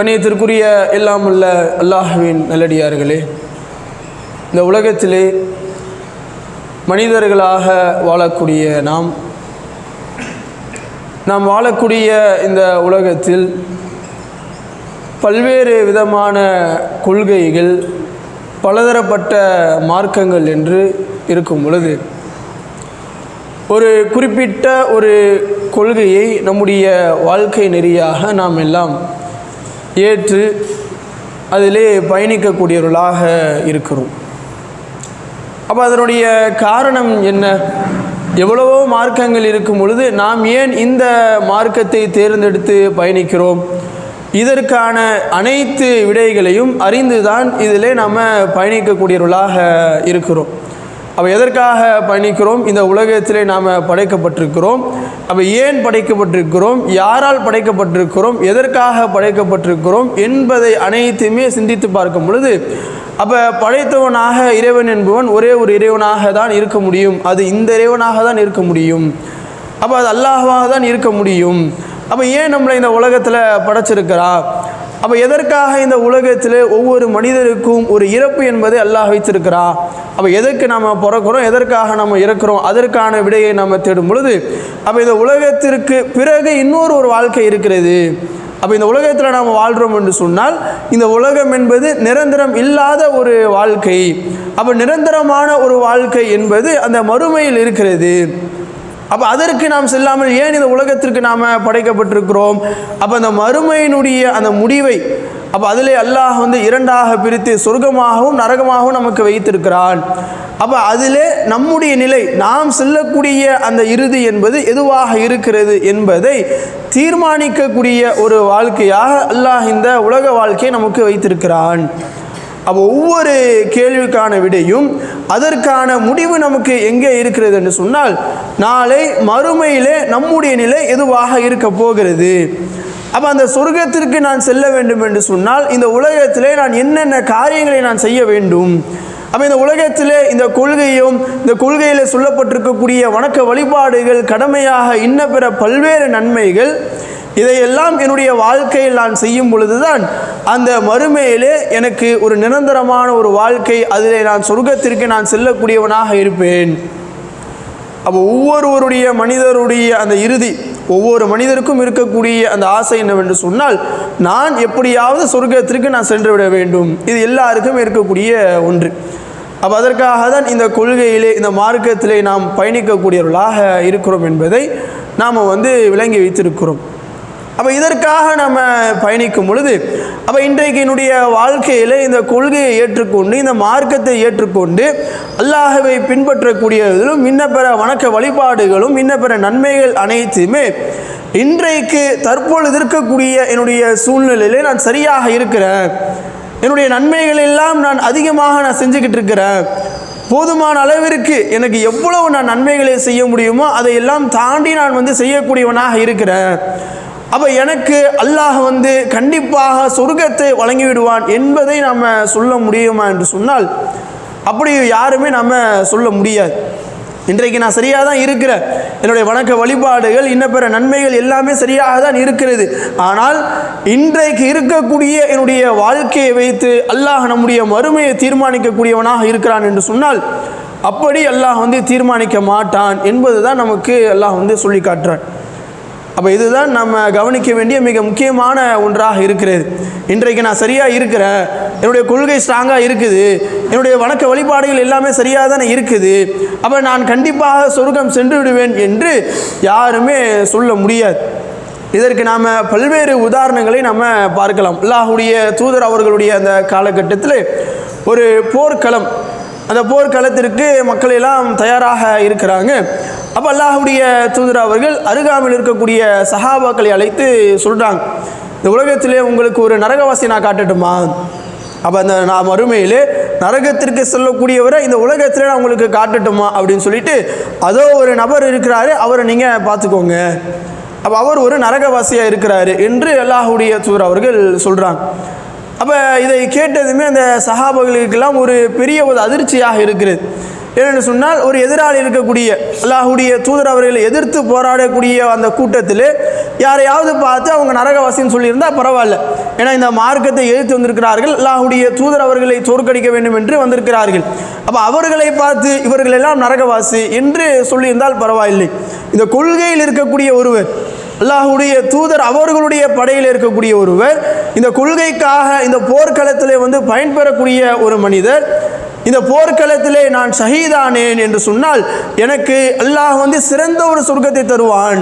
கணியத்திற்குரிய எல்லாம் உள்ள அல்லாஹுவின் நல்லடியார்களே இந்த உலகத்திலே மனிதர்களாக வாழக்கூடிய நாம் நாம் வாழக்கூடிய இந்த உலகத்தில் பல்வேறு விதமான கொள்கைகள் பலதரப்பட்ட மார்க்கங்கள் என்று இருக்கும் பொழுது ஒரு குறிப்பிட்ட ஒரு கொள்கையை நம்முடைய வாழ்க்கை நெறியாக நாம் எல்லாம் ஏற்று அதிலே பயணிக்கக்கூடியவர்களாக இருக்கிறோம். அப்போ அதனுடைய காரணம் என்ன? எவ்வளவோ மார்க்கங்கள் இருக்கும் பொழுது நாம் ஏன் இந்த மார்க்கத்தை தேர்ந்தெடுத்து பயணிக்கிறோம்? இதற்கான அனைத்து விடைகளையும் அறிந்துதான் இதிலே நம்ம பயணிக்கக்கூடியவர்களாக இருக்கிறோம். அப்போ எதற்காக பயணிக்கிறோம்? இந்த உலகத்திலே நாம் படைக்கப்பட்டிருக்கிறோம். அப்போ ஏன் படைக்கப்பட்டிருக்கிறோம்? யாரால் படைக்கப்பட்டிருக்கிறோம்? எதற்காக படைக்கப்பட்டிருக்கிறோம்? என்பதை அனைத்துமே சிந்தித்து பார்க்கும் பொழுது அப்போ படைத்தவனாக இறைவன் என்பவன் ஒரே ஒரு இறைவனாக தான் இருக்க முடியும். அது இந்த இறைவனாக தான் இருக்க முடியும். அப்போ அது அல்லாஹாக தான் இருக்க முடியும். அப்போ ஏன் நம்மளை இந்த உலகத்தில் படைச்சிருக்கிறா? அப்போ எதற்காக இந்த உலகத்தில் ஒவ்வொரு மனிதருக்கும் ஒரு இறப்பு என்பதை அல்லாஹ் வைத்திருக்கிறா அப்போ எதற்கு நாம் பிறக்கிறோம்? எதற்காக நம்ம இறக்குறோம்? அதற்கான விடையை நாம் தேடும் பொழுது அப்போ இந்த உலகத்திற்கு பிறகு இன்னொரு ஒரு வாழ்க்கை இருக்கிறது. அப்போ இந்த உலகத்தில் நாம் வாழ்கிறோம் என்று சொன்னால் இந்த உலகம் என்பது நிரந்தரம் இல்லாத ஒரு வாழ்க்கை. அப்போ நிரந்தரமான ஒரு வாழ்க்கை என்பது அந்த மறுமையில் இருக்கிறது. அப்போ அதற்கு நாம் செல்லாமல் ஏன் இந்த உலகத்திற்கு நாம் படைக்கப்பட்டிருக்கிறோம்? அப்போ அந்த மறுமையினுடைய அந்த முடிவை அப்போ அதிலே அல்லாஹ் வந்து இரண்டாக பிரித்து சொர்க்கமாகவும் நரகமாகவும் நமக்கு வைத்திருக்கிறான். அப்போ அதிலே நம்முடைய நிலை நாம் செல்லக்கூடிய அந்த இறுதி என்பது எதுவாக இருக்கிறது என்பதை தீர்மானிக்கக்கூடிய ஒரு வாழ்க்கையாக அல்லாஹ் இந்த உலக வாழ்க்கையை நமக்கு வைத்திருக்கிறான். அப்போ ஒவ்வொரு கேள்விக்கான விடையும் அதற்கான முடிவு நமக்கு எங்கே இருக்கிறது என்று சொன்னால் நாளை மறுமையிலே நம்முடைய நிலை எதுவாக இருக்க போகிறது? அப்போ அந்த சொர்க்கத்திற்கு நான் செல்ல வேண்டும் என்று சொன்னால் இந்த உலகத்திலே நான் என்னென்ன காரியங்களை நான் செய்ய வேண்டும்? அப்போ இந்த உலகத்திலே இந்த கொள்கையும் இந்த கொள்கையில் சொல்லப்பட்டிருக்கக்கூடிய வணக்க வழிபாடுகள் கடமையாக இன்ன பிற பல்வேறு நன்மைகள் இதையெல்லாம் என்னுடைய வாழ்க்கையில் நான் செய்யும் பொழுதுதான் அந்த மறுமையிலே எனக்கு ஒரு நிரந்தரமான ஒரு வாழ்க்கை அதிலே நான் சொர்க்கத்திற்கு நான் செல்லக்கூடியவனாக இருப்பேன். அப்போ ஒவ்வொருவருடைய மனிதருடைய அந்த இறுதி ஒவ்வொரு மனிதருக்கும் இருக்கக்கூடிய அந்த ஆசை என்னவென்று சொன்னால் நான் எப்படியாவது சொர்க்கத்திற்கு நான் சென்று விட வேண்டும். இது எல்லாருக்கும் இருக்கக்கூடிய ஒன்று. அப்போ அதற்காக தான் இந்த கொள்கையிலே இந்த மார்க்கத்திலே நாம் பயணிக்கக்கூடியவர்களாக இருக்கிறோம் என்பதை நாம் வந்து விளங்கி வைத்திருக்கிறோம். அப்போ இதற்காக நம்ம பயணிக்கும் பொழுது அப்போ இன்றைக்கு என்னுடைய வாழ்க்கையில் இந்த கொள்கையை ஏற்றுக்கொண்டு இந்த மார்க்கத்தை ஏற்றுக்கொண்டு அல்லாஹவை பின்பற்றக்கூடியதிலும் இன்னப்பெற வணக்க வழிபாடுகளும் இன்னப்பெற நன்மைகள் அனைத்துமே இன்றைக்கு தற்பொழுது இருக்கக்கூடிய என்னுடைய சூழ்நிலையிலே நான் சரியாக இருக்கிறேன். என்னுடைய நன்மைகள் எல்லாம் நான் அதிகமாக நான் செஞ்சுக்கிட்டு இருக்கிறேன். போதுமான அளவிற்கு எனக்கு எவ்வளவு நான் நன்மைகளை செய்ய முடியுமோ அதையெல்லாம் தாண்டி நான் வந்து செய்யக்கூடியவனாக இருக்கிறேன். அப்போ எனக்கு அல்லாஹ் வந்து கண்டிப்பாக சொர்க்கத்தை வழங்கி விடுவான் என்பதை நம்ம சொல்ல முடியுமா என்று சொன்னால் அப்படி யாருமே நம்ம சொல்ல முடியாது. இன்றைக்கு நான் சரியாக தான் இருக்கிறேன். என்னுடைய வணக்க வழிபாடுகள் இன்ன பிற நன்மைகள் எல்லாமே சரியாக தான் இருக்கிறது. ஆனால் இன்றைக்கு இருக்கக்கூடிய என்னுடைய வாழ்க்கையை வைத்து அல்லாஹ் நம்முடைய மறுமையை தீர்மானிக்கக்கூடியவனாக இருக்கிறான் என்று சொன்னால் அப்படி அல்லாஹ் வந்து தீர்மானிக்க மாட்டான் என்பது தான் நமக்கு அல்லாஹ் வந்து சொல்லி காட்டுறான். அப்போ இதுதான் நம்ம கவனிக்க வேண்டிய மிக முக்கியமான ஒன்றாக இருக்கிறது. இன்றைக்கு நான் சரியாக இருக்கிறேன் என்னுடைய கொள்கை ஸ்ட்ராங்காக இருக்குது என்னுடைய வணக்க வழிபாடுகள் எல்லாமே சரியாக தானே இருக்குது அப்போ நான் கண்டிப்பாக சொர்க்கம் சென்று விடுவேன் என்று யாருமே சொல்ல முடியாது. இதற்கு நாம் பல்வேறு உதாரணங்களை நம்ம பார்க்கலாம். அல்லாஹுடைய தூதர் அவர்களுடைய அந்த காலகட்டத்தில் ஒரு போர்க்களம் அந்த போர்க்களத்திற்கு மக்கள் எல்லாம் தயாராக இருக்கிறாங்க. அப்போ அல்லாஹுடைய தூதர் அவர்கள் அருகாமையில் இருக்கக்கூடிய சஹாபாக்களை அழைத்து சொல்கிறாங்க இந்த உலகத்திலே உங்களுக்கு ஒரு நரகவாசி நான் காட்டட்டுமா? அப்போ அந்த நான் மறுமையிலே நரகத்திற்கு செல்லக்கூடியவரை இந்த உலகத்தில் நான் உங்களுக்கு காட்டட்டுமா? அப்படின்னு சொல்லிட்டு அதோ ஒரு நபர் இருக்கிறாரு அவரை நீங்கள் பார்த்துக்கோங்க. அப்போ அவர் ஒரு நரகவாசியாக இருக்கிறாரு என்று அல்லாஹுடைய தூர் அவர்கள் சொல்கிறாங்க அப்போ இதை கேட்டதுமே அந்த சஹாபர்களுக்கெல்லாம் ஒரு பெரிய ஒரு அதிர்ச்சியாக இருக்கிறது. ஏன்னு சொன்னால் ஒரு எதிராளி இருக்கக்கூடிய அல்லாஹுடைய தூதர் அவர்களை எதிர்த்து போராடக்கூடிய அந்த கூட்டத்தில் யாரையாவது பார்த்து அவங்க நரகவாசின்னு சொல்லியிருந்தால் பரவாயில்ல. ஏன்னா இந்த மார்க்கத்தை எதிர்த்து வந்திருக்கிறார்கள். அல்லாஹுடைய தூதர் அவர்களை தோற்கடிக்க வேண்டும் என்று வந்திருக்கிறார்கள். அப்போ அவர்களை பார்த்து இவர்களெல்லாம் நரகவாசி என்று சொல்லியிருந்தால் பரவாயில்லை. இந்த கொள்கையில் இருக்கக்கூடிய ஒருவர் அல்லாஹுடைய தூதர் அவர்களுடைய படையில் இருக்கக்கூடிய ஒருவர் இந்த கொள்கைக்காக இந்த போர்க்களத்தில் வந்து பயன்பெறக்கூடிய ஒரு மனிதர் இந்த போர்க்களத்திலே நான் ஷஹீதானேன் என்று சொன்னால் எனக்கு அல்லாஹ் வந்து சிறந்த ஒரு சொர்க்கத்தை தருவான்.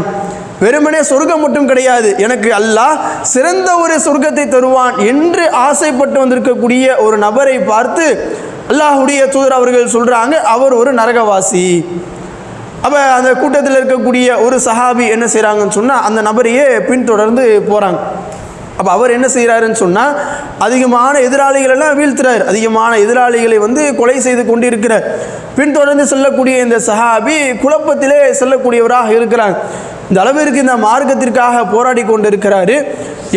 வெறுமனே சொர்க்கம் மட்டும் கிடையாது எனக்கு அல்லாஹ் சிறந்த ஒரு சொர்க்கத்தை தருவான் என்று ஆசைப்பட்டு வந்திருக்கக்கூடிய ஒரு நபரை பார்த்து அல்லாஹுடைய தூதர் அவர்கள் சொல்கிறாங்க அவர் ஒரு நரகவாசி. அப்போ அந்த கூட்டத்தில் இருக்கக்கூடிய ஒரு சஹாபி என்ன செய்கிறாங்கன்னு சொன்னால் அந்த நபரையே பின்தொடர்ந்து போகிறாங்க அப்போ அவர் என்ன செய்கிறாருன்னு சொன்னால் அதிகமான எதிராளிகளெல்லாம் வீழ்த்துறார். அதிகமான எதிராளிகளை வந்து கொலை செய்து கொண்டிருக்கிறார். பின்தொடர்ந்து செல்லக்கூடிய இந்த சஹாபி குழப்பத்திலே செல்லக்கூடியவராக இருக்கிறாங்க இந்த அளவிற்கு இந்த மார்க்கத்திற்காக போராடி கொண்டிருக்கிறாரு.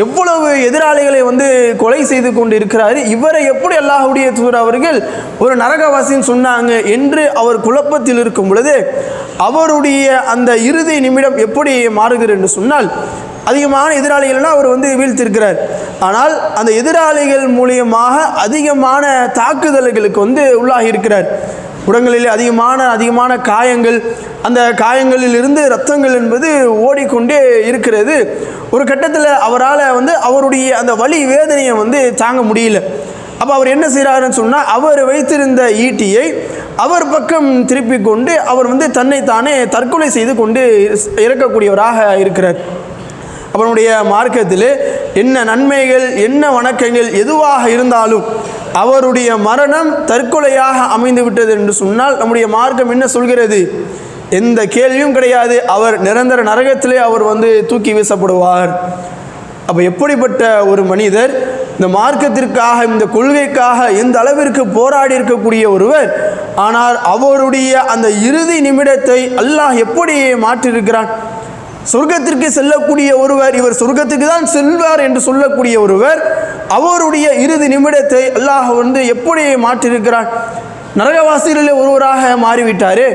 எவ்வளவு எதிராளிகளை வந்து கொலை செய்து கொண்டு இருக்கிறாரு இவரை எப்படி அல்லாஹுடைய தூர் அவர்கள் ஒரு நரகவாசின்னு சொன்னாங்க என்று அவர் குழப்பத்தில் இருக்கும் பொழுது அவருடைய அந்த இறுதி நிமிடம் எப்படி மாறுகிறது என்று சொன்னால் அதிகமான எதிராளிகள்னால் அவர் வந்து வீழ்த்திருக்கிறார். ஆனால் அந்த எதிராளிகள் மூலியமாக அதிகமான தாக்குதல்களுக்கு வந்து உள்ளாகி இருக்கிறார். உடங்களில் அதிகமான அதிகமான காயங்கள் அந்த காயங்களில் இருந்து ரத்தங்கள் என்பது ஓடிக்கொண்டே இருக்கிறது. ஒரு கட்டத்தில் அவரால் வந்து அவருடைய அந்த வலி வேதனையை வந்து தாங்க முடியல. அப்போ அவர் என்ன செய்கிறாருன்னு சொன்னால் அவர் வைத்திருந்த ஈட்டியை அவர் பக்கம் திருப்பி கொண்டு அவர் வந்து தன்னைத்தானே தற்கொலை செய்து கொண்டு இறக்கக்கூடியவராக இருக்கிறார். அவனுடைய மார்க்கத்தில் என்ன நன்மைகள் என்ன வணக்கங்கள் எதுவாக இருந்தாலும் அவருடைய மரணம் தற்கொலையாக அமைந்து விட்டது என்று சொன்னால் நம்முடைய மார்க்கம் என்ன சொல்கிறது? எந்த கேள்வியும் கிடையாது. அவர் நிரந்தர நரகத்திலே அவர் வந்து தூக்கி வீசப்படுவார். அப்போ எப்படிப்பட்ட ஒரு மனிதர் இந்த மார்க்கத்திற்காக இந்த கொள்கைக்காக எந்த அளவிற்கு போராடி இருக்கக்கூடிய ஒருவர் ஆனால் அவருடைய அந்த இறுதி நிமிடத்தை அல்லாஹ் எப்படி மாற்றியிருக்கிறான்? சொர்க்கத்திற்கு செல்லக்கூடிய ஒருவர் இவர் சொர்க்கத்துக்கு தான் செல்வார் என்று சொல்லக்கூடிய ஒருவர் அவருடைய இறுதி நிமிடத்தை அல்லாஹ் வந்து எப்படி மாற்றிருக்கிறார் நரகவாசிகளில் ஒருவராக மாறிவிட்டார்.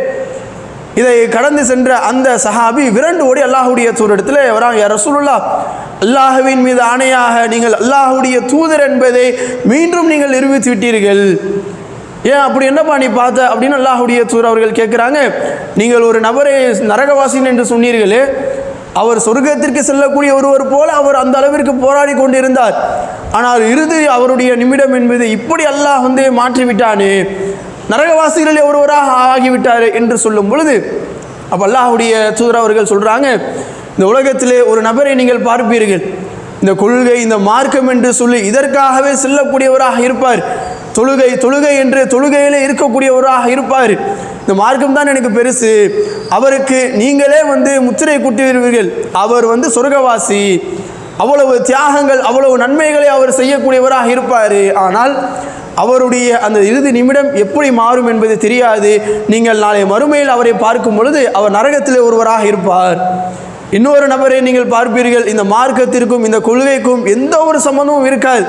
இதை கடந்து சென்ற அந்த சஹாபி விரண்டு ஓடி அல்லாஹுடைய தூரிடத்தில் வராங்க யார் ரசூலுல்லா அல்லாஹுவின் மீது ஆணையாக நீங்கள் அல்லாஹுடைய தூதர் என்பதை மீண்டும் நீங்கள் நிரூபித்து விட்டீர்கள். ஏன் அப்படி என்னப்பா நீ பார்த்த? அப்படின்னு அல்லாஹுடைய தூர் அவர்கள் கேட்குறாங்க. நீங்கள் ஒரு நபரை நரகவாசின் என்று சொன்னீர்களே அவர் சொர்க்கத்திற்கு செல்லக்கூடிய ஒருவர் போல அவர் அந்த அளவிற்கு போராடி கொண்டிருந்தார். ஆனால் இறுதி அவருடைய நிமிடம் என்பது இப்படி அல்லாஹ் வந்து மாற்றிவிட்டானே. நரகவாசிகளில் ஒருவராக ஆகிவிட்டார் என்று சொல்லும் பொழுது அப்போ அல்லாஹுடைய தூதர் அவர்கள் சொல்கிறாங்க இந்த உலகத்திலே ஒரு நபரை நீங்கள் பார்ப்பீர்கள். இந்த கொள்கை இந்த மார்க்கம் என்று சொல்லி இதற்காகவே செல்லக்கூடியவராக இருப்பார். தொழுகை தொழுகை என்று தொழுகையிலே இருக்கக்கூடியவராக இருப்பார். இந்த மார்க்கம் தான் எனக்கு பெருசு. அவருக்கு நீங்களே வந்து முத்திரை குட்டுவீர்கள் அவர் வந்து சொர்க்கவாசி. அவ்வளவு தியாகங்கள் அவ்வளவு நன்மைகளை அவர் செய்யக்கூடியவராக இருப்பார். ஆனால் அவருடைய அந்த இறுதி நிமிடம் எப்படி மாறும் என்பது தெரியாது. நீங்கள் நாளை மறுமையில் அவரை பார்க்கும் பொழுது அவர் நரகத்தில் ஒருவராக இருப்பார். இன்னொரு நபரை நீங்கள் பார்ப்பீர்கள். இந்த மார்க்கத்திற்கும் இந்த கொள்கைக்கும் எந்த ஒரு சம்மந்தமும் இருக்காது.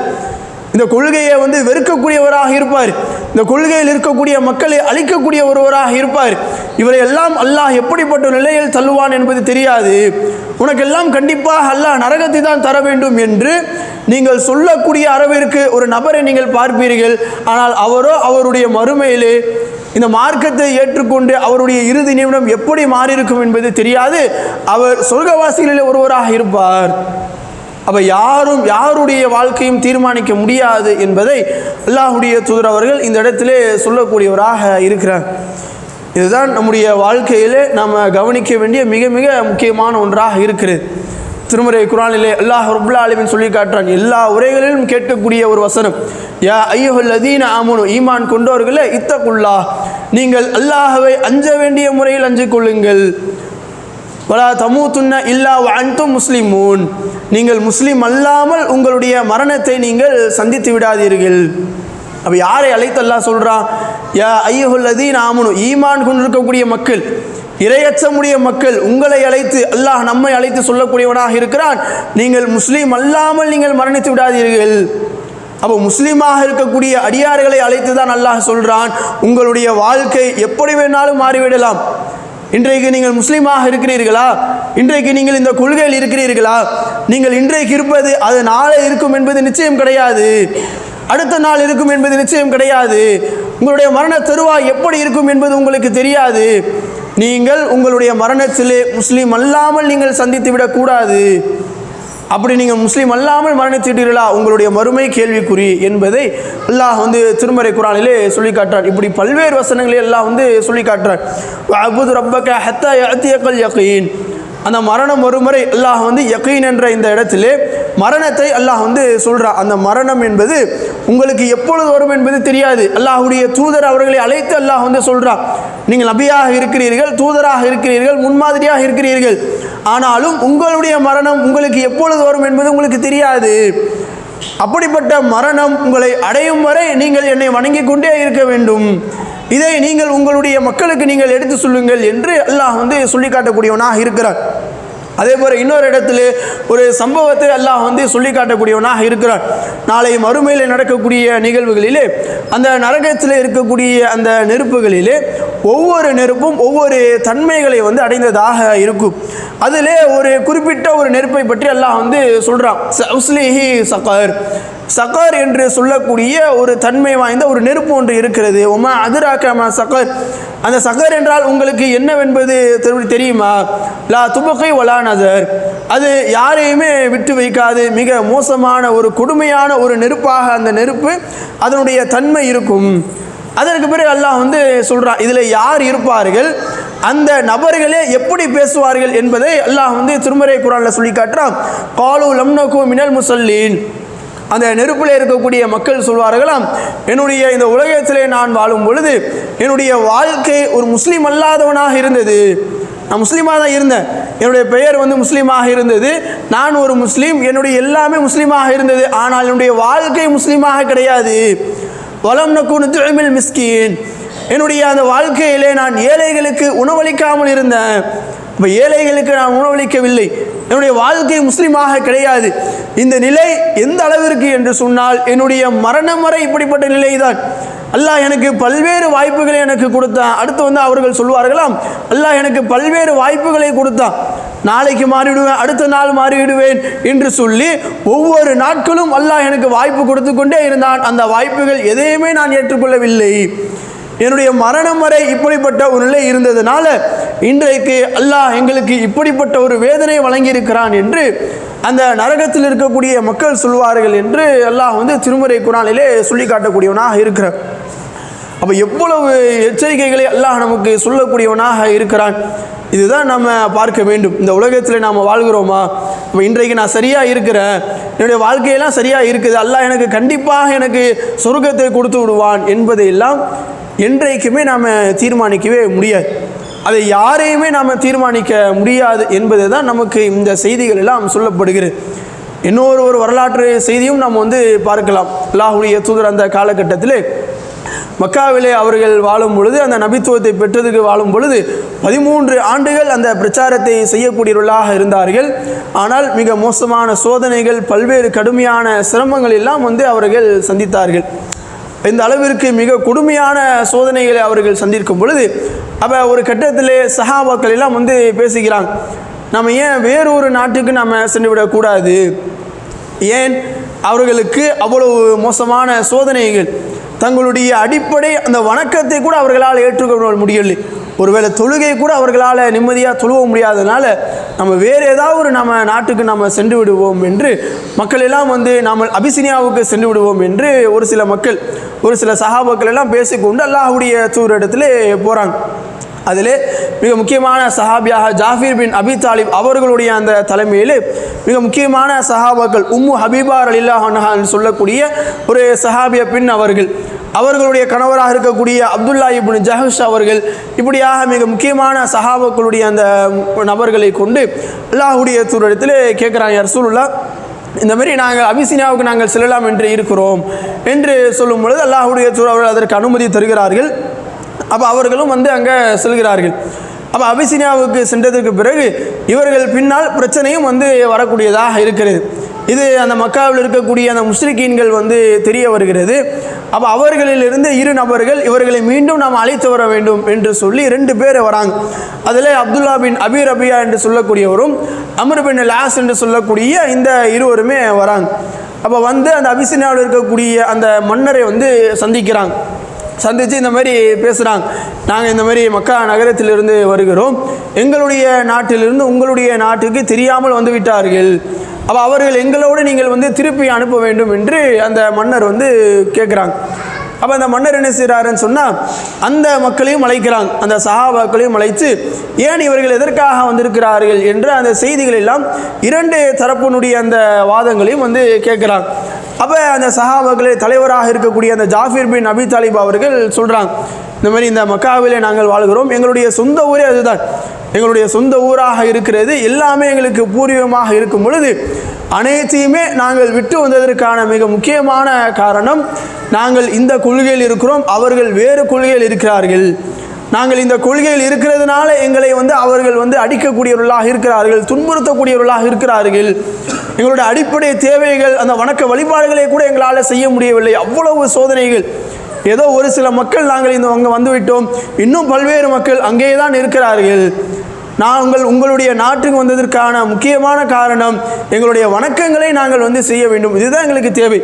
இந்த கொள்கையை வந்து வெறுக்கக்கூடியவராக இருப்பார். இந்த கொள்கையில் இருக்கக்கூடிய மக்களை அழிக்கக்கூடிய ஒருவராக இருப்பார். இவரை எல்லாம் அல்லாஹ் எப்படிப்பட்ட நிலையில் தள்ளுவான் என்பது தெரியாது. உனக்கெல்லாம் கண்டிப்பாக அல்லாஹ் நரகத்தை தான் தர வேண்டும் என்று நீங்கள் சொல்லக்கூடிய அளவிற்கு ஒரு நபரை நீங்கள் பார்ப்பீர்கள். ஆனால் அவரோ அவருடைய மறுமையிலே இந்த மார்க்கத்தை ஏற்றுக்கொண்டு அவருடைய இறுதி நிமிடம் எப்படி மாறியிருக்கும் என்பது தெரியாது. அவர் சொர்க்கவாசிகளில் ஒருவராக இருப்பார். அப்போ யாரும் யாருடைய வாழ்க்கையும் தீர்மானிக்க முடியாது என்பதை அல்லாஹுடைய தூதர் அவர்கள் இந்த இடத்திலே சொல்லக்கூடியவராக இருக்கிறார். இதுதான் நம்முடைய வாழ்க்கையிலே நாம் கவனிக்க வேண்டிய மிக மிக முக்கியமான ஒன்றாக இருக்கிறது. திருமுறை குரானிலே அல்லாஹ் ரபுல்லா அலிமின் சொல்லி காட்டுறாங்க. எல்லா உரைகளிலும் கேட்கக்கூடிய ஒரு வசனம். யா ஐயோல் அதீன ஆமுனு ஈமான் கொண்டவர்களே இத்தக்குள்ளா நீங்கள் அல்லாஹவை அஞ்ச வேண்டிய முறையில் அஞ்சு கொள்ளுங்கள். வலா தமூத்துன்ன இல்லா அன்தும் முஸ்லிமூன். நீங்கள் முஸ்லீம் அல்லாமல் உங்களுடைய மரணத்தை நீங்கள் சந்தித்து விடாதீர்கள். அப்போ யாரை அழைத்து அல்லாஹ் சொல்கிறான் யா ஐயுல்லதீன் ஆமனு ஈமான் கொண்டிருக்கக்கூடிய மக்கள். இரையச்சமுடைய மக்கள் உங்களை அழைத்து அல்லாஹ் நம்மை அழைத்து சொல்லக்கூடியவனாக இருக்கிறான். நீங்கள் முஸ்லீம் அல்லாமல் நீங்கள் மரணித்து விடாதீர்கள். அப்போ முஸ்லீமாக இருக்கக்கூடிய அடியார்களை அழைத்து தான் அல்லாஹ் சொல்கிறான் உங்களுடைய வாழ்க்கை எப்படி வேணாலும் மாறிவிடலாம். இன்றைக்கு நீங்கள் முஸ்லீமாக இருக்கிறீர்களா? இன்றைக்கு நீங்கள் இந்த கொள்கையில் இருக்கிறீர்களா? நீங்கள் இன்றைக்கு இருப்பது அது நாளை இருக்கும் என்பது நிச்சயம் கிடையாது. அடுத்த நாள் இருக்கும் என்பது நிச்சயம் கிடையாது. உங்களுடைய மரண தருவாய் எப்படி இருக்கும் என்பது உங்களுக்கு தெரியாது. நீங்கள் உங்களுடைய மரணத்திலே முஸ்லீம் அல்லாமல் நீங்கள் சந்தித்து விடக்கூடாது. அப்படி நீங்கள் முஸ்லீம் அல்லாமல் மரணிச்சிட்டீர்களா உங்களுடைய மறுமை கேள்விக்குறி என்பதை அல்லாஹ் வந்து திருமறை குரானிலே சொல்லி காட்டுறார் இப்படி பல்வேறு வசனங்களை எல்லாம் வந்து சொல்லி காட்டுறார் அபுது ரப்பக்க ஹத்தா யத்தியக்கல் யகீன். அந்த மரணம் ஒருமுறை அல்லாஹ் வந்து யக்கீன் என்ற இந்த இடத்திலே மரணத்தை அல்லாஹ் வந்து சொல்கிறான் அந்த மரணம் என்பது உங்களுக்கு எப்பொழுது வரும் என்பது தெரியாது. அல்லாஹுடைய தூதர் அவர்களை அழைத்து அல்லாஹ் வந்து சொல்கிறான் நீங்கள் நபியாக இருக்கிறீர்கள் தூதராக இருக்கிறீர்கள் முன்மாதிரியாக இருக்கிறீர்கள். ஆனாலும் உங்களுடைய மரணம் உங்களுக்கு எப்பொழுது வரும் என்பது உங்களுக்கு தெரியாது. அப்படிப்பட்ட மரணம் உங்களை அடையும் வரை நீங்கள் என்னை வணங்கிக் கொண்டே இருக்க வேண்டும். இதை நீங்கள் உங்களுடைய மக்களுக்கு நீங்கள் எடுத்து சொல்லுங்கள் என்று அல்லாஹ் வந்து சொல்லி காட்டக்கூடியவனாக இருக்கிறார் அதே போல் இன்னொரு இடத்துல ஒரு சம்பவத்தை அல்லாஹ் வந்து சொல்லி காட்டக்கூடியவனாக இருக்கிறார் நாளை மறுமையில் நடக்கக்கூடிய நிகழ்வுகளிலே அந்த நரகத்தில் இருக்கக்கூடிய அந்த நெருப்புகளிலே ஒவ்வொரு நெருப்பும் ஒவ்வொரு தன்மைகளை வந்து அடைந்ததாக இருக்கும். அதிலே ஒரு குறிப்பிட்ட ஒரு நெருப்பை பற்றி அல்லாஹ் வந்து சொல்கிறான் உஸ்லிஹி சக்கார் சகர் என்று சொல்லக்கூடிய ஒரு தன்மை வாய்ந்த ஒரு நெருப்பு ஒன்று இருக்கிறது. உமா அதிராக்கமா சகர். அந்த சகர் என்றால் உங்களுக்கு என்னவென்பது தெரி- தெரியுமா? லா துபக்கை ஒலா நசர். அது யாரையுமே விட்டு வைக்காது. மிக மோசமான ஒரு கொடுமையான ஒரு நெருப்பாக அந்த நெருப்பு அதனுடைய தன்மை இருக்கும். அதற்கு பிறகு அல்லாஹ் வந்து சொல்கிறான் இதில் யார் இருப்பார்கள்? அந்த நபர்களே எப்படி பேசுவார்கள்? என்பதை அல்லாஹ் வந்து திருமறை குரானில் சொல்லி காட்டுறான். காலு லம்னகு மினல் முசல்லீன். அந்த நெருப்பில் இருக்கக்கூடிய மக்கள் சொல்வார்களாம் என்னுடைய இந்த உலகத்திலே நான் வாழும் பொழுது என்னுடைய வாழ்க்கை ஒரு முஸ்லீம் அல்லாதவனாக இருந்தது. நான் முஸ்லீமாக தான் இருந்தேன். என்னுடைய பெயர் வந்து முஸ்லீமாக இருந்தது. நான் ஒரு முஸ்லீம். என்னுடைய எல்லாமே முஸ்லீமாக இருந்தது. ஆனால் என்னுடைய வாழ்க்கை முஸ்லீமாக கிடையாது. வலம் நக்குனு துழமில் மிஸ்கின். என்னுடைய அந்த வாழ்க்கையிலே நான் ஏழைகளுக்கு உணவளிக்காமல் இருந்தேன். இப்போ ஏழைகளுக்கு நான் உணவளிக்கவில்லை. என்னுடைய வாழ்க்கை முஸ்லீமாக கிடையாது. இந்த நிலை எந்த அளவிற்கு என்று சொன்னால் என்னுடைய மரணம் வரை இப்படிப்பட்ட நிலைதான். அல்லாஹ் எனக்கு பல்வேறு வாய்ப்புகளை எனக்கு கொடுத்தான். அடுத்து வந்து அவர்கள் சொல்வார்களாம் அல்லாஹ் எனக்கு பல்வேறு வாய்ப்புகளை கொடுத்தான். நாளைக்கு மாறிவிடுவேன் அடுத்த நாள் மாறிவிடுவேன் என்று சொல்லி ஒவ்வொரு நாட்களும் அல்லாஹ் எனக்கு வாய்ப்பு கொடுத்து கொண்டே இருந்தான். அந்த வாய்ப்புகள் எதையுமே நான் ஏற்றுக்கொள்ளவில்லை. என்னுடைய மரணம் வரை இப்படிப்பட்ட ஒரு நிலை இருந்ததுனால இன்றைக்கு அல்லாஹ் எங்களுக்கு இப்படிப்பட்ட ஒரு வேதனை வழங்கியிருக்கிறான் என்று அந்த நரகத்தில் இருக்கக்கூடிய மக்கள் சொல்வார்கள் என்று அல்லாஹ் வந்து திருமறை குரானிலே சொல்லி காட்டக்கூடியவனாக இருக்கிறார் அப்போ எவ்வளவு எச்சரிக்கைகளை அல்லாஹ் நமக்கு சொல்லக்கூடியவனாக இருக்கிறான்? இதுதான் நம்ம பார்க்க வேண்டும். இந்த உலகத்தில் நாம் வாழ்கிறோமா? இப்போ இன்றைக்கு நான் சரியாக இருக்கிறேன். என்னுடைய வாழ்க்கையெல்லாம் சரியாக இருக்குது. அல்லாஹ் எனக்கு கண்டிப்பாக எனக்கு சொர்க்கத்தை கொடுத்து விடுவான் என்பதையெல்லாம் என்றைக்குமே நாம் தீர்மானிக்கவே முடியாது. அதை யாரையுமே நாம் தீர்மானிக்க முடியாது என்பது தான் நமக்கு இந்த செய்திகள் எல்லாம் சொல்லப்படுகிறது. இன்னொரு ஒரு வரலாற்று செய்தியும் நாம் வந்து பார்க்கலாம். அல்லாஹுடைய தூதர் அந்த காலகட்டத்தில் மக்காவிலே அவர்கள் வாழும் பொழுது அந்த நபித்துவத்தை பெற்றதுக்கு வாழும் பொழுது பதிமூன்று ஆண்டுகள் அந்த பிரச்சாரத்தை செய்யக்கூடியவர்களாக இருந்தார்கள். ஆனால் மிக மோசமான சோதனைகள் பல்வேறு கடுமையான சிரமங்கள் எல்லாம் வந்து அவர்கள் சந்தித்தார்கள். இந்த அளவிற்கு மிக கொடுமையான சோதனைகளை அவர்கள் சந்திக்கும் பொழுது அப்போ ஒரு கட்டத்திலே சஹாபாக்கள் எல்லாம் வந்து பேசுகிறாங்க நம்ம ஏன் வேறொரு நாட்டுக்கு நம்ம சென்றுவிடக்கூடாது ஏன் அவர்களுக்கு அவ்வளவு மோசமான சோதனைகள்? தங்களுடைய அடிப்படை அந்த வணக்கத்தை கூட அவர்களால் ஏற்றுக்கொள்ள முடியவில்லை ஒருவேளை தொழுகை கூட அவர்களால் நிம்மதியாக தொழுவ முடியாதனால நம்ம வேறு ஏதாவது ஒரு நம்ம நாட்டுக்கு நம்ம சென்று விடுவோம் என்று மக்கள் எல்லாம் வந்து நாம் அபிசினியாவுக்கு சென்று விடுவோம் என்று ஒரு சில மக்கள் ஒரு சில சகாபாக்கள் எல்லாம் பேசிக்கொண்டு அல்லாஹுடைய இடத்துல போகிறாங்க அதில் மிக முக்கியமான சஹாபியாக ஜாஃபீர் பின் அபி தாலிப் அவர்களுடைய அந்த தலைமையில் மிக முக்கியமான சஹாபாக்கள் உம்மு ஹபீபார் அலில்லாஹ் சொல்லக்கூடிய ஒரு சஹாபிய பின் அவர்கள். அவர்களுடைய கணவராக இருக்கக்கூடிய அப்துல்லா இப்னு ஜஹஷ் அவர்கள் இப்படியாக மிக முக்கியமான சஹாபாக்களுடைய அந்த நபர்களை கொண்டு அல்லாஹுடைய தூரிடத்தில் கேட்குறாங்க ரசூலுல்லா இந்த மாதிரி நாங்கள் அபிசினியாவுக்கு நாங்கள் செல்லலாம் என்று இருக்கிறோம் என்று சொல்லும் பொழுது அல்லாஹுடைய தூர் அவர்கள் அதற்கு அனுமதி தருகிறார்கள். அப்போ அவர்களும் வந்து அங்கே செல்கிறார்கள். அப்போ அபிசினியாவுக்கு சென்றதற்கு பிறகு இவர்கள் பின்னால் பிரச்சனையும் வந்து வரக்கூடியதாக இருக்கிறது. இது அந்த மக்காவில் இருக்கக்கூடிய அந்த முஸ்லிக்கீன்கள் வந்து தெரிய வருகிறது. அப்போ அவர்களிலிருந்து இரு நபர்கள் இவர்களை மீண்டும் நாம் அழைத்து வர வேண்டும் என்று சொல்லி ரெண்டு பேர் வராங்க. அதில் அப்துல்லா பின் அபீர் அபியா என்று சொல்லக்கூடியவரும் அமர் பின் லாஸ் என்று சொல்லக்கூடிய இந்த இருவருமே வராங்க. அப்போ வந்து அந்த அபிசினியாவில் இருக்கக்கூடிய அந்த மன்னரை வந்து சந்திக்கிறாங்க. சந்தித்து இந்த மாதிரி பேசுகிறாங்க நாங்கள் இந்த மாதிரி மக்கா நகரத்திலிருந்து வருகிறோம். எங்களுடைய நாட்டிலிருந்து உங்களுடைய நாட்டுக்கு தெரியாமல் வந்துவிட்டார்கள் அப்போ அவர்கள் எங்களோடு நீங்கள் வந்து திருப்பி அனுப்ப வேண்டும் என்று அந்த மன்னர் வந்து கேட்குறாங்க அப்போ அந்த மன்னர் என்ன செய்கிறாருன்னு சொன்னால் அந்த மக்களையும் அழைக்கிறாங்க. அந்த சஹாபாக்களையும் அழைத்து ஏன் இவர்கள் எதற்காக வந்திருக்கிறார்கள்? என்ற அந்த செய்திகள் எல்லாம் இரண்டு தரப்பினுடைய அந்த வாதங்களையும் வந்து கேட்குறாங்க அப்போ அந்த சஹாபாக்களே தலைவராக இருக்கக்கூடிய அந்த ஜாஃபிர் பின் அபி தாலிப் அவர்கள் சொல்கிறாங்க இந்த மாதிரி இந்த மக்காவிலே நாங்கள் வாழ்கிறோம் எங்களுடைய சொந்த ஊரே அதுதான். எங்களுடைய சொந்த ஊராக இருக்கிறது எல்லாமே எங்களுக்கு பூர்வீகமாக இருக்கும் பொழுது அனைத்தையுமே நாங்கள் விட்டு வந்ததற்கான மிக முக்கியமான காரணம் நாங்கள் இந்த கொள்கையில் இருக்கிறோம் அவர்கள் வேறு கொள்கையில் இருக்கிறார்கள். நாங்கள் இந்த கொள்கையில் இருக்கிறதுனால எங்களை வந்து அவர்கள் வந்து அடிக்கக்கூடியவர்களாக இருக்கிறார்கள் துன்புறுத்தக்கூடியவர்களாக இருக்கிறார்கள். எங்களுடைய அடிப்படை தேவைகள் அந்த வணக்க வழிபாடுகளை கூட எங்களால் செய்ய முடியவில்லை. அவ்வளவு சோதனைகள். ஏதோ ஒரு சில மக்கள் நாங்கள் இந்த அங்கே வந்துவிட்டோம். இன்னும் பல்வேறு மக்கள் அங்கே தான் இருக்கிறார்கள். நாங்கள் உங்களுடைய நாட்டுக்கு வந்ததற்கான முக்கியமான காரணம் எங்களுடைய வணக்கங்களை நாங்கள் வந்து செய்ய வேண்டும். இதுதான் எங்களுக்கு தேவை.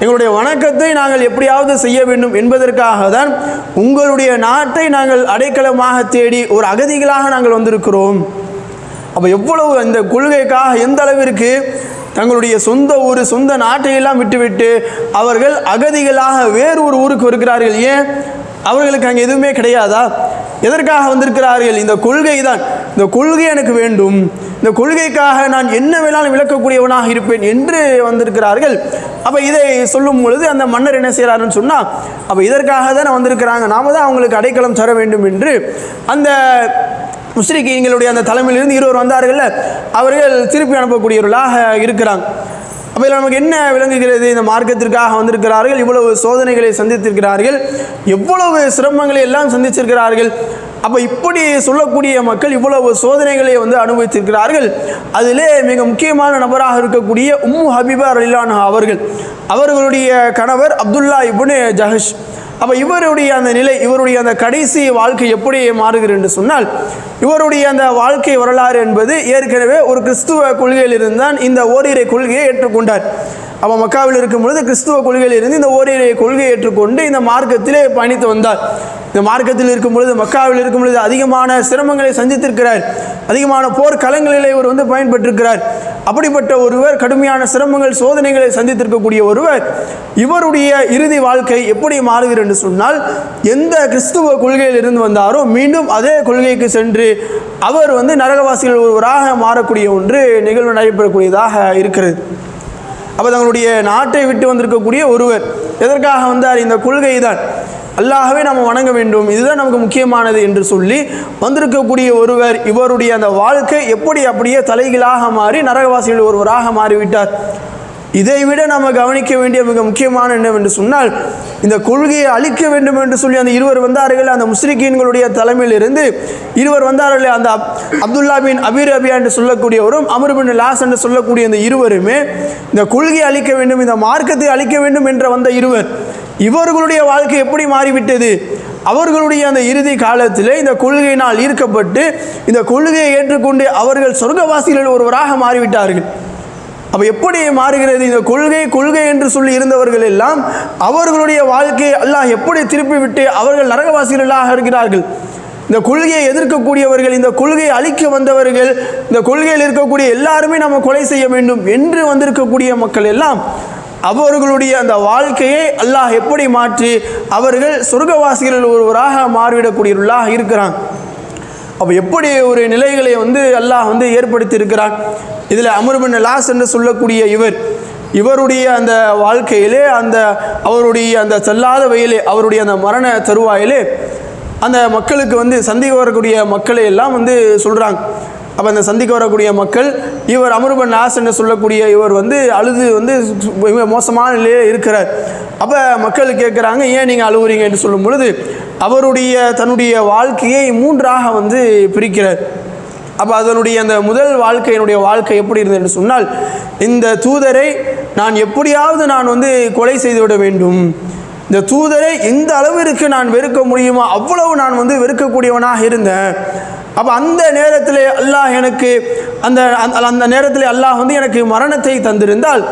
எங்களுடைய வணக்கத்தை நாங்கள் எப்படியாவது செய்ய வேண்டும் என்பதற்காக தான் உங்களுடைய நாட்டை நாங்கள் அடைக்கலமாக தேடி ஒரு அகதிகளாக நாங்கள் வந்திருக்கிறோம். அப்போ எவ்வளவு அந்த கொள்கைக்காக எந்த அளவிற்கு தங்களுடைய சொந்த ஊர் சொந்த நாட்டையெல்லாம் விட்டுவிட்டு அவர்கள் அகதிகளாக வேறு ஒரு ஊருக்கு வருகிறார்கள் ஏன்? அவர்களுக்கு அங்கே எதுவுமே கிடையாதா? எதற்காக வந்திருக்கிறார்கள்? இந்த கொள்கை தான் இந்த கொள்கை எனக்கு வேண்டும். இந்த கொள்கைக்காக நான் என்ன வேணாலும் விளக்கக்கூடியவனாக இருப்பேன் என்று வந்திருக்கிறார்கள். அப்போ இதை சொல்லும் பொழுது அந்த மன்னர் என்ன செய்கிறாருன்னு சொன்னால் அப்போ இதற்காக தான் வந்திருக்கிறாங்க. நாம தான் அவங்களுக்கு அடைக்கலம் தர வேண்டும் என்று. அந்த முஸ்லிக்கீங்களுடைய அந்த தலைமையிலிருந்து இருவர் வந்தார்கள்ல அவர்கள் திருப்பி அனுப்பக்கூடியவர்களாக இருக்கிறாங்க. அப்போ இதில் நமக்கு என்ன விளங்குகிறது? இந்த மார்க்கத்திற்காக வந்திருக்கிறார்கள் இவ்வளவு சோதனைகளை சந்தித்திருக்கிறார்கள் எவ்வளவு சிரமங்களை எல்லாம் சந்திச்சிருக்கிறார்கள். அப்போ இப்படி சொல்லக்கூடிய மக்கள் இவ்வளவு சோதனைகளை வந்து அனுபவித்திருக்கிறார்கள். அதிலே மிக முக்கியமான நபராக இருக்கக்கூடிய உம்மு ஹபீபா ரலிலானா அவர்கள். அவர்களுடைய கணவர் அப்துல்லா இபுனு ஜஹஷ். அப்போ இவருடைய அந்த நிலை இவருடைய அந்த கடைசி வாழ்க்கை எப்படி மாறுகிறது என்று சொன்னால் இவருடைய அந்த வாழ்க்கை வரலாறு என்பது ஏற்கனவே ஒரு கிறிஸ்துவ கொள்கையில் இருந்தான் இந்த ஓரிரை கொள்கையை ஏற்றுக்கொண்டார். அப்போ மக்காவில் இருக்கும் பொழுது கிறிஸ்துவ கொள்கையில் இருந்து இந்த ஓரிரை கொள்கையை ஏற்றுக்கொண்டு இந்த மார்க்கத்திலே பயணித்து வந்தார். இந்த மார்க்கத்தில் இருக்கும் பொழுது மக்காவில் இருக்கும் பொழுது அதிகமான சிரமங்களை சந்தித்திருக்கிறார். அதிகமான போர்க்களங்களிலே இவர் வந்து பயன்பட்டிருக்கிறார் அப்படிப்பட்ட ஒருவர் கடுமையான சிரமங்கள் சோதனைகளை சந்தித்திருக்கக்கூடிய ஒருவர் இவருடைய இறுதி வாழ்க்கை எப்படி மாறுகிறது என்று சொன்னால் எந்த கிறிஸ்துவ கொள்கையில் இருந்து வந்தாரோ மீண்டும் அதே கொள்கைக்கு சென்று அவர் வந்து நரகவாசிகள் ஒருவராக மாறக்கூடிய ஒன்று நிகழ்வு நடைபெறக்கூடியதாக இருக்கிறது. அப்போ தங்களுடைய நாட்டை விட்டு வந்திருக்கக்கூடிய ஒருவர். எதற்காக வந்தார்? இந்த கொள்கை தான் அல்லாகவே நம்ம வணங்க வேண்டும். இதுதான் நமக்கு முக்கியமானது என்று சொல்லி வந்திருக்கக்கூடிய ஒருவர் இவருடைய அந்த வாழ்க்கை எப்படி அப்படியே தலைகளாக மாறி நரகவாசிகள் ஒருவராக மாறிவிட்டார். இதை விட நம்ம கவனிக்க வேண்டிய மிக முக்கியமான என்னவென்று சொன்னால் இந்த கொள்கையை அழிக்க வேண்டும் என்று சொல்லி அந்த இருவர் வந்தார்கள். அந்த முஸ்லிக்கீன்களுடைய தலைமையில் இருந்து இருவர் வந்தார்கள் அந்த அப் அப்துல்லா பின் அபீர் அபியா என்று சொல்லக்கூடியவரும் அமர் பின் லாஸ் என்று சொல்லக்கூடிய இந்த இருவருமே இந்த கொள்கையை அழிக்க வேண்டும் இந்த மார்க்கத்தை அழிக்க வேண்டும் என்ற வந்த இருவர் இவர்களுடைய வாழ்க்கை எப்படி மாறிவிட்டது? அவர்களுடைய அந்த இறுதி காலத்தில் இந்த கொள்கையினால் ஈர்க்கப்பட்டு இந்த கொள்கையை ஏற்றுக்கொண்டு அவர்கள் சொர்க்கவாசிகள் ஒருவராக மாறிவிட்டார்கள். அப்போ எப்படி மாறுகிறது? இந்த கொள்கை கொள்கை என்று சொல்லி இருந்தவர்கள் எல்லாம் அவர்களுடைய வாழ்க்கையை அல்லாஹ் எப்படி திருப்பி விட்டு அவர்கள் நரகவாசிகளாக இருக்கிறார்கள்? இந்த கொள்கையை எதிர்க்கக்கூடியவர்கள் இந்த கொள்கையை அழிக்க வந்தவர்கள் இந்த கொள்கையில் இருக்கக்கூடிய எல்லாருமே நம்ம கொலை செய்ய வேண்டும் என்று வந்திருக்கக்கூடிய மக்கள் எல்லாம் அவர்களுடைய அந்த வாழ்க்கையை அல்லாஹ் எப்படி மாற்றி அவர்கள் சொர்க்கவாசிகள் ஒருவராக மாறிவிடக்கூடியவர்களாக இருக்கிறான். அப்போ எப்படி ஒரு நிலைகளை வந்து அல்லாஹ் வந்து ஏற்படுத்தி இருக்கிறான் இதில் அமர்பின் லாஸ் என்று சொல்லக்கூடிய இவர் இவருடைய அந்த வாழ்க்கையிலே அந்த அவருடைய அந்த செல்லாத வயலே அவருடைய அந்த மரண தருவாயிலே அந்த மக்களுக்கு வந்து சந்திக்க வரக்கூடிய மக்களை எல்லாம் வந்து சொல்கிறாங்க அப்போ அந்த சந்திக்க வரக்கூடிய மக்கள் இவர் அமருபன் நாஸ் என்று சொல்லக்கூடிய இவர் வந்து அழுது வந்து மோசமான நிலையில் இருக்கிறார். அப்போ மக்கள் கேட்குறாங்க ஏன் நீங்கள் அழுவுறீங்க? என்று சொல்லும் பொழுது அவருடைய தன்னுடைய வாழ்க்கையை மூன்றாக வந்து பிரிக்கிறார். அப்போ அதனுடைய அந்த முதல் வாழ்க்கையினுடைய வாழ்க்கை எப்படி இருந்தது என்று சொன்னால் இந்த தூதரை நான் எப்படியாவது நான் வந்து கொலை செய்துவிட வேண்டும். இந்த தூதரை இந்த அளவிற்கு நான் வெறுக்க முடியுமோ அவ்வளவு நான் வந்து வெறுக்கக்கூடியவனாக இருந்தேன். அப்போ அந்த நேரத்தில் அல்லாஹ் எனக்கு அந்த அந்த- அந்த நேரத்தில் அல்லாஹ் வந்து எனக்கு மரணத்தை தந்திருந்தால்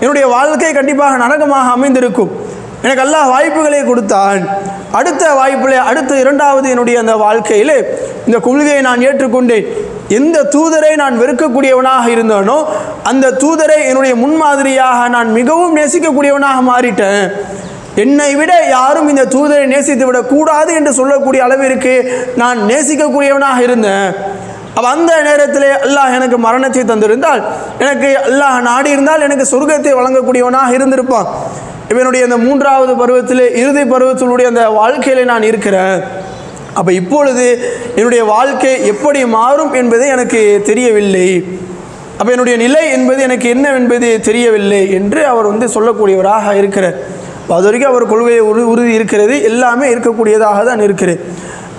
என்னுடைய வாழ்க்கை கண்டிப்பாக நரகமாக அமைந்திருக்கும். எனக்கு அல்லாஹ் வாய்ப்புகளை கொடுத்தான். அடுத்த வாய்ப்பில் அடுத்த இரண்டாவது என்னுடைய அந்த வாழ்க்கையில் இந்த கொள்கையை நான் ஏற்றுக்கொண்டேன். எந்த தூதரை நான் வெறுக்கக்கூடியவனாக இருந்தேனோ அந்த தூதரை என்னுடைய முன்மாதிரியாக நான் மிகவும் நேசிக்கக்கூடியவனாக மாறிட்டேன். என்னை விட யாரும் இந்த தூதரை நேசித்து விடக்கூடாது என்று சொல்லக்கூடிய அளவிற்கு நான் நேசிக்கக்கூடியவனாக இருந்தேன். அப்போ அந்த நேரத்தில் அல்லாஹ் எனக்கு மரணத்தை தந்திருந்தால் எனக்கு அல்லாஹ் நாடி இருந்தால் எனக்கு சொர்க்கத்தை வழங்கக்கூடியவனாக இருந்திருப்பான். இவனுடைய அந்த மூன்றாவது பருவத்தில் இறுதி பருவத்தினுடைய அந்த வாழ்க்கையில் நான் இருக்கிறேன். அப்போ இப்பொழுது என்னுடைய வாழ்க்கை எப்படி மாறும் என்பது எனக்கு தெரியவில்லை. அப்போ என்னுடைய நிலை என்பது எனக்கு என்ன என்பது தெரியவில்லை என்று அவர் வந்து சொல்லக்கூடியவராக இருக்கிறார். அது வரைக்கும் அவர் கொள்கை உறு உறுதி இருக்கிறது. எல்லாமே இருக்கக்கூடியதாக தான் இருக்கிறது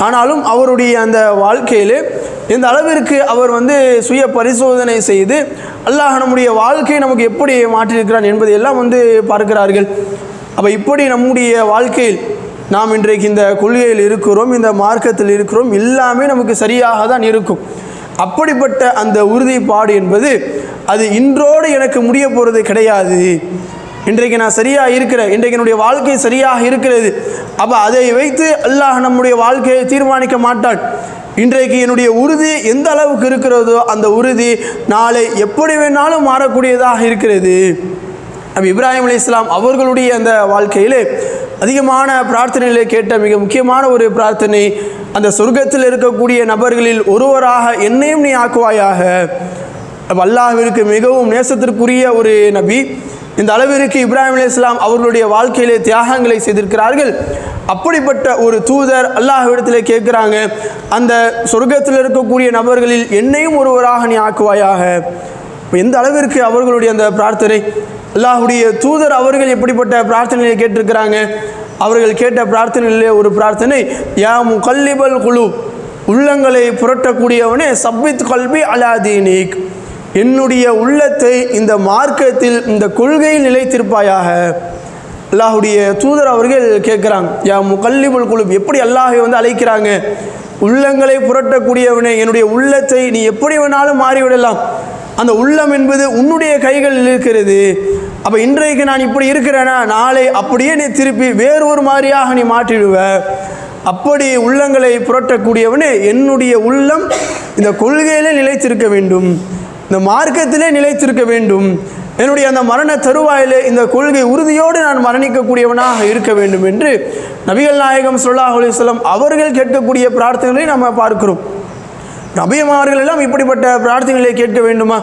ஆனாலும் அவருடைய அந்த வாழ்க்கையில் இந்த அளவிற்கு அவர் வந்து சுய பரிசோதனை செய்து அல்லாஹ் நம்முடைய வாழ்க்கையை நமக்கு எப்படி மாற்றியிருக்கிறான் என்பதை எல்லாம் வந்து பார்க்கிறார்கள். அப்போ இப்படி நம்முடைய வாழ்க்கையில் நாம் இன்றைக்கு இந்த கொள்கையில் இருக்கிறோம் இந்த மார்க்கத்தில் இருக்கிறோம் எல்லாமே நமக்கு சரியாக தான் இருக்கும். அப்படிப்பட்ட அந்த உறுதிப்பாடு என்பது அது இன்றோடு எனக்கு முடிய போகிறது கிடையாது. இன்றைக்கு நான் சரியாக இருக்கிறேன் இன்றைக்கு என்னுடைய வாழ்க்கை சரியாக இருக்கிறது. அப்போ அதை வைத்து அல்லாஹ் நம்முடைய வாழ்க்கையை தீர்மானிக்க மாட்டான். இன்றைக்கு என்னுடைய உறுதி எந்த அளவுக்கு இருக்கிறதோ அந்த உறுதி நாளை எப்படி வேணாலும் மாறக்கூடியதாக இருக்கிறது. நபி இப்ராஹிம் அலி இஸ்லாம் அவர்களுடைய அந்த வாழ்க்கையிலே அதிகமான பிரார்த்தனைகளை கேட்ட மிக முக்கியமான ஒரு பிரார்த்தனை அந்த சொர்க்கத்தில் இருக்கக்கூடிய நபர்களில் ஒருவராக என்னையும் நீ ஆக்குவாயாக. அல்லாஹிற்கு மிகவும் நேசத்திற்குரிய ஒரு நபி இந்த அளவிற்கு இப்ராஹிம் அலி இஸ்லாம் அவர்களுடைய வாழ்க்கையிலே தியாகங்களை செய்திருக்கிறார்கள். அப்படிப்பட்ட ஒரு தூதர் அல்லாஹ்விடத்தில் கேட்குறாங்க அந்த சொர்க்கத்தில் இருக்கக்கூடிய நபர்களில் என்னையும் ஒருவராக நீ ஆக்குவாயாக? இப்போ எந்த அளவிற்கு அவர்களுடைய அந்த பிரார்த்தனை? அல்லாஹுடைய தூதர் அவர்கள் எப்படிப்பட்ட பிரார்த்தனையை கேட்டிருக்கிறாங்க? அவர்கள் கேட்ட பிரார்த்தனையிலே ஒரு பிரார்த்தனை யா முகல்லிபல் குழு உள்ளங்களை புரட்டக்கூடியவனே சப்பித் கல்வி அலாதீனிக் என்னுடைய உள்ளத்தை இந்த மார்க்கத்தில் இந்த கொள்கையில் நிலைத்திருப்பாயாக? அல்லாஹுடைய தூதர் அவர்கள் கேட்குறாங்க யா முகல்லிபுல் குழு எப்படி அல்லாஹை வந்து அழைக்கிறாங்க? உள்ளங்களை புரட்டக்கூடியவனே என்னுடைய உள்ளத்தை நீ எப்படி வேணாலும் மாறிவிடலாம். அந்த உள்ளம் என்பது உன்னுடைய கைகளில் இருக்கிறது. அப்போ இன்றைக்கு நான் இப்படி இருக்கிறேனா? நாளை அப்படியே நீ திருப்பி வேறு ஒரு மாதிரியாக நீ மாற்றிடுவ. அப்படி உள்ளங்களை புரட்டக்கூடியவனே என்னுடைய உள்ளம் இந்த கொள்கையிலே நிலைத்திருக்க வேண்டும். இந்த மார்க்கத்திலே நிலைத்திருக்க வேண்டும். என்னுடைய அந்த மரண தருவாயிலே இந்த கொள்கை உறுதியோடு நான் மரணிக்கக்கூடியவனாக இருக்க வேண்டும் என்று நபிகள் நாயகம் சொல்லாஹ் அலிஸ்லாம் அவர்கள் கேட்கக்கூடிய பிரார்த்தனைகளை நம்ம பார்க்கிறோம். நபியமார்கள் எல்லாம் இப்படிப்பட்ட பிரார்த்தனைகளை கேட்க வேண்டுமா?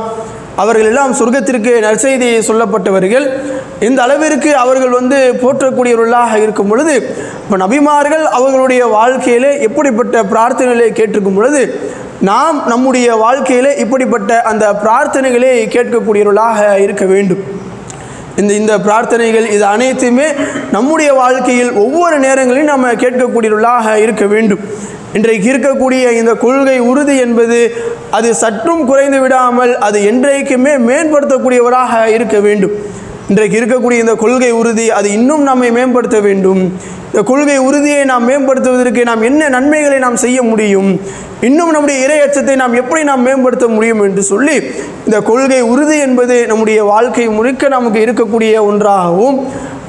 அவர்கள் எல்லாம் சொர்க்கத்திற்கு நற்செய்தி சொல்லப்பட்டவர்கள். இந்த அளவிற்கு அவர்கள் வந்து போற்றக்கூடியவர்களாக இருக்கும் பொழுது இப்போ நபிமார்கள் அவர்களுடைய வாழ்க்கையிலே எப்படிப்பட்ட பிரார்த்தனைகளை கேட்டிருக்கும் பொழுது நாம் நம்முடைய வாழ்க்கையிலே இப்படிப்பட்ட அந்த பிரார்த்தனைகளை கேட்கக்கூடியவர்களாக இருக்க வேண்டும். இந்த இந்த பிரார்த்தனைகள் இது அனைத்துமே நம்முடைய வாழ்க்கையில் ஒவ்வொரு நேரங்களிலும் நம்ம கேட்கக்கூடியவர்களாக இருக்க வேண்டும். இன்றைக்கு இருக்கக்கூடிய இந்த கொள்கை உறுதி என்பது அது சற்றும் குறைந்து விடாமல் அது என்றைக்குமே மேம்படுத்தக்கூடியவராக இருக்க வேண்டும். இன்றைக்கு இருக்கக்கூடிய இந்த கொள்கை உறுதி அது இன்னும் நம்மை மேம்படுத்த வேண்டும். இந்த கொள்கை உறுதியை நாம் மேம்படுத்துவதற்கு நாம் என்ன நன்மைகளை நாம் செய்ய முடியும்? இன்னும் நம்முடைய இரையச்சத்தை நாம் எப்படி நாம் மேம்படுத்த முடியும் என்று சொல்லி இந்த கொள்கை உறுதி என்பது நம்முடைய வாழ்க்கை முழுக்க நமக்கு இருக்கக்கூடிய ஒன்றாகவும்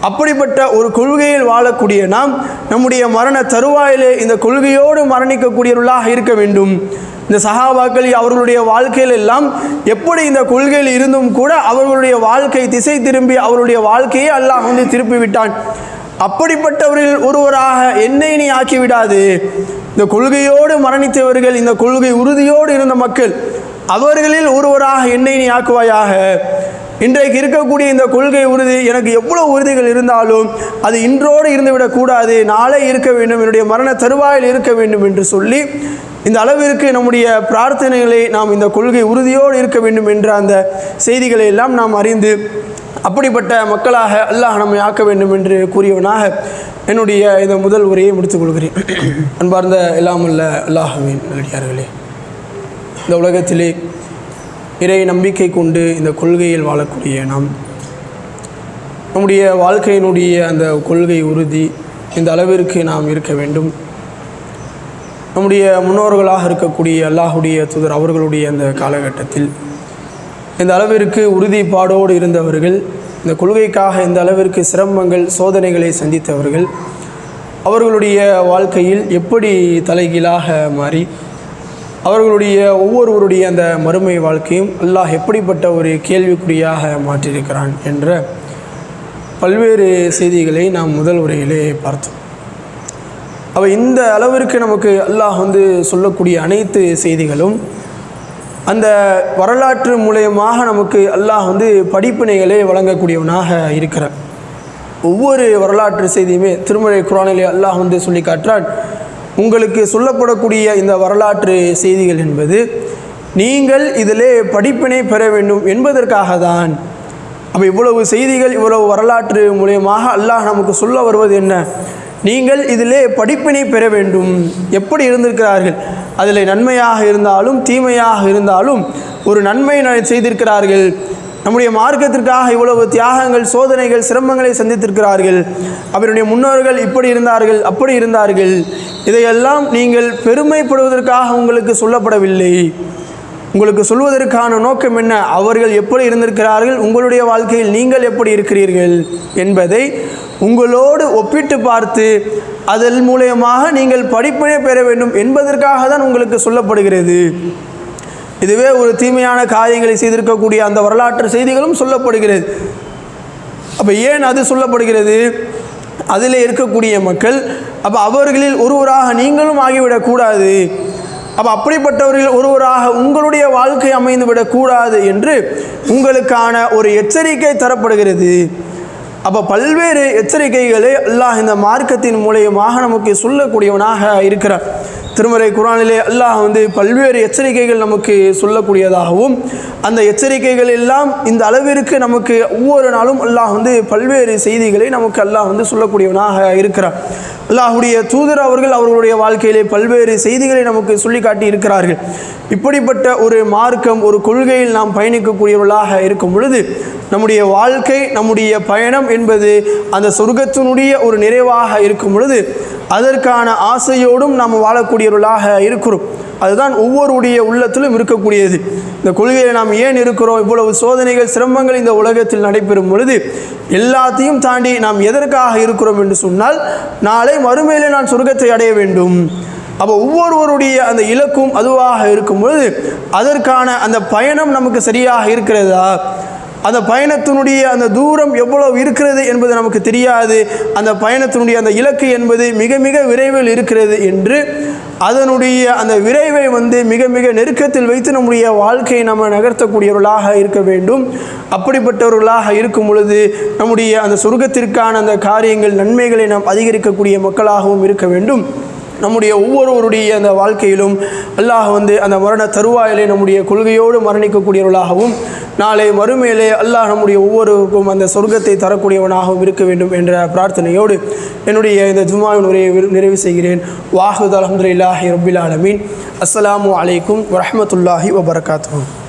அப்படிப்பட்ட ஒரு கொள்கையில் வாழக்கூடிய நாம் நம்முடைய மரண தருவாயிலே இந்த கொள்கையோடு மரணிக்கக்கூடியவர்களாக இருக்க வேண்டும். இந்த சகாபாக்கள் அவர்களுடைய வாழ்க்கையில் எல்லாம் எப்படி இந்த கொள்கையில் இருந்தும் கூட அவர்களுடைய வாழ்க்கை திசை திரும்பி அவருடைய வாழ்க்கையை அல்லாஹ் வந்து திருப்பி விட்டான் அப்படிப்பட்டவர்கள் ஒருவராக என்னை நீ ஆக்கிவிடாது. இந்த கொள்கையோடு மரணித்தவர்கள் இந்த கொள்கை உறுதியோடு இருந்த மக்கள் அவர்களில் ஒருவராக என்னை நீ ஆக்குவாயாக. இன்றைக்கு இருக்கக்கூடிய இந்த கொள்கை உறுதி எனக்கு எவ்வளோ உறுதிகள் இருந்தாலும் அது இன்றோடு இருந்துவிடக்கூடாது நாளை இருக்க வேண்டும் என்னுடைய மரண தருவாயில் இருக்க வேண்டும் என்று சொல்லி இந்த அளவிற்கு நம்முடைய பிரார்த்தனைகளை நாம் இந்த கொள்கை உறுதியோடு இருக்க வேண்டும் என்ற அந்த செய்திகளை எல்லாம் நாம் அறிந்து அப்படிப்பட்ட மக்களாக அல்லாஹ் நம்மை ஆக்க வேண்டும் என்று கூறியவனாக என்னுடைய இந்த முதல் உரையை முடித்துக் கொள்கிறேன். அன்பார்ந்த எல்லாமல்ல அல்லாஹுவின் நடிகார்களே இந்த உலகத்திலே இறை நம்பிக்கை கொண்டு இந்த கொள்கையில் வாழக்கூடிய நாம் நம்முடைய வாழ்க்கையினுடைய அந்த கொள்கை உறுதி இந்த அளவிற்கு நாம் இருக்க வேண்டும். நம்முடைய முன்னோர்களாக இருக்கக்கூடிய அல்லாஹுடைய துதர் அவர்களுடைய அந்த காலகட்டத்தில் இந்த அளவிற்கு உறுதிப்பாடோடு இருந்தவர்கள் இந்த கொள்கைக்காக இந்த அளவிற்கு சிரமங்கள் சோதனைகளை சந்தித்தவர்கள் அவர்களுடைய வாழ்க்கையில் எப்படி தலைகீழாக மாறி அவர்களுடைய ஒவ்வொருவருடைய அந்த மறுமை வாழ்க்கையும் அல்லாஹ் எப்படிப்பட்ட ஒரு கேள்விக்குறியாக மாற்றியிருக்கிறான் என்ற பல்வேறு செய்திகளை நாம் முதல் உரையிலே பார்த்தோம். அவை இந்த அளவிற்கு நமக்கு அல்லாஹ் வந்து சொல்லக்கூடிய அனைத்து செய்திகளும் அந்த வரலாற்று மூலயமாக நமக்கு அல்லாஹ் வந்து படிப்பினைகளை வழங்கக்கூடியவனாக இருக்கிறான். ஒவ்வொரு வரலாற்று செய்தியுமே திருமலை குரானிலே அல்லாஹ் வந்து சொல்லி காட்டுறான் உங்களுக்கு சொல்லப்படக்கூடிய இந்த வரலாற்று செய்திகள் என்பது நீங்கள் இதிலே படிப்பினை பெற வேண்டும் என்பதற்காக தான் அப்போ இவ்வளவு செய்திகள் இவ்வளவு வரலாற்று மூலியமாக அல்லாஹ் நமக்கு சொல்ல வருவது என்ன? நீங்கள் இதிலே படிப்பினை பெற வேண்டும். எப்படி இருந்திருக்கிறார்கள்? அதில் நன்மையாக இருந்தாலும் தீமையாக இருந்தாலும் ஒரு நன்மை செய்திருக்கிறார்கள். நம்முடைய மார்க்கத்திற்காக இவ்வளவு தியாகங்கள் சோதனைகள் சிரமங்களை சந்தித்திருக்கிறார்கள். அவருடைய முன்னோர்கள் இப்படி இருந்தார்கள் அப்படி இருந்தார்கள். இதையெல்லாம் நீங்கள் பெருமைப்படுவதற்காக உங்களுக்கு சொல்லப்படவில்லை. உங்களுக்கு சொல்வதற்கான நோக்கம் என்ன? அவர்கள் எப்படி இருந்திருக்கிறார்கள்? உங்களுடைய வாழ்க்கையில் நீங்கள் எப்படி இருக்கிறீர்கள் என்பதை உங்களோடு ஒப்பிட்டு பார்த்து அதன் மூலயமாக நீங்கள் படிப்பினை பெற வேண்டும் என்பதற்காக தான் உங்களுக்கு சொல்லப்படுகிறது. இதுவே ஒரு தீமையான காரியங்களை செய்திருக்கக்கூடிய அந்த வரலாற்று செய்திகளும் சொல்லப்படுகிறது. அப்போ ஏன் அது சொல்லப்படுகிறது? அதில் இருக்கக்கூடிய மக்கள் அப்போ அவர்களில் ஒருவராக நீங்களும் ஆகிவிடக்கூடாது அப்போ அப்படிப்பட்டவர்கள் ஒருவராக உங்களுடைய வாழ்க்கை அமைந்து விடக்கூடாது என்று உங்களுக்கான ஒரு எச்சரிக்கை தரப்படுகிறது. அப்போ பல்வேறு எச்சரிக்கைகளை அல்லாஹ் இந்த மார்க்கத்தின் மூலியமாக நமக்கு சொல்லக்கூடியவனாக இருக்கிறார் திருமறை குரானிலே அல்லாஹ் வந்து பல்வேறு எச்சரிக்கைகள் நமக்கு சொல்லக்கூடியதாகவும் அந்த எச்சரிக்கைகள் எல்லாம் இந்த அளவிற்கு நமக்கு ஒவ்வொரு நாளும் அல்லாஹ் வந்து பல்வேறு செய்திகளை நமக்கு அல்லாஹ் வந்து சொல்லக்கூடியவனாக இருக்கிறார் அல்லாஹுடைய தூதர் அவர்கள் அவர்களுடைய வாழ்க்கையிலே பல்வேறு செய்திகளை நமக்கு சொல்லி காட்டி இருக்கிறார்கள். இப்படிப்பட்ட ஒரு மார்க்கம் ஒரு கொள்கையில் நாம் பயணிக்கக்கூடியவர்களாக இருக்கும் பொழுது நம்முடைய வாழ்க்கை நம்முடைய பயணம் என்பது அந்த சொர்க்கத்தினுடைய ஒரு நிறைவாக இருக்கும் பொழுது அதற்கான ஆசையோடும் நாம் வாழக்கூடிய வாழக்கூடியவர்களாக இருக்கிறோம். அதுதான் ஒவ்வொருடைய உள்ளத்திலும் இருக்கக்கூடியது. இந்த கொள்கையில் நாம் ஏன் இருக்கிறோம்? இவ்வளவு சோதனைகள் சிரமங்கள் இந்த உலகத்தில் நடைபெறும் பொழுது எல்லாத்தையும் தாண்டி நாம் எதற்காக இருக்கிறோம் என்று சொன்னால் நாளை மறுமையிலே நான் சொர்க்கத்தை அடைய வேண்டும். அப்போ ஒவ்வொருவருடைய அந்த இலக்கும் அதுவாக இருக்கும் பொழுது அதற்கான அந்த பயணம் நமக்கு சரியாக இருக்கிறதா? அந்த பயணத்தினுடைய அந்த தூரம் எவ்வளவு இருக்கிறது என்பது நமக்கு தெரியாது. அந்த பயணத்தினுடைய அந்த இலக்கு என்பது மிக மிக விரைவில் இருக்கிறது என்று அதனுடைய அந்த விரைவை வந்து மிக மிக நெருக்கத்தில் வைத்து நம்முடைய வாழ்க்கையை நம்ம நகர்த்தக்கூடியவர்களாக இருக்க வேண்டும். அப்படிப்பட்டவர்களாக இருக்கும் பொழுது நம்முடைய அந்த சொர்க்கத்திற்கான அந்த காரியங்கள் நன்மைகளை நாம் அதிகரிக்கக்கூடிய மக்களாகவும் இருக்க வேண்டும். நம்முடைய ஒவ்வொருவருடைய அந்த வாழ்க்கையிலும் அல்லாஹ் வந்து அந்த மரண தருவாயிலே நம்முடைய கொள்கையோடு மரணிக்கக்கூடியவர்களாகவும் நாளை மறுமையிலே அல்லாஹ் நம்முடைய ஒவ்வொருவருக்கும் அந்த சொர்க்கத்தை தரக்கூடியவனாகவும் இருக்க வேண்டும் என்ற பிரார்த்தனையோடு என்னுடைய இந்த ஜுமாவின் உரையை விரு- நிறைவு செய்கிறேன். வாஹுத் அலமதுல்லாஹி ரபில் ஆலமீன். அஸ்ஸலாமு அலைக்கும் வரமத்துல்லாஹி வபரகாத்துஹு.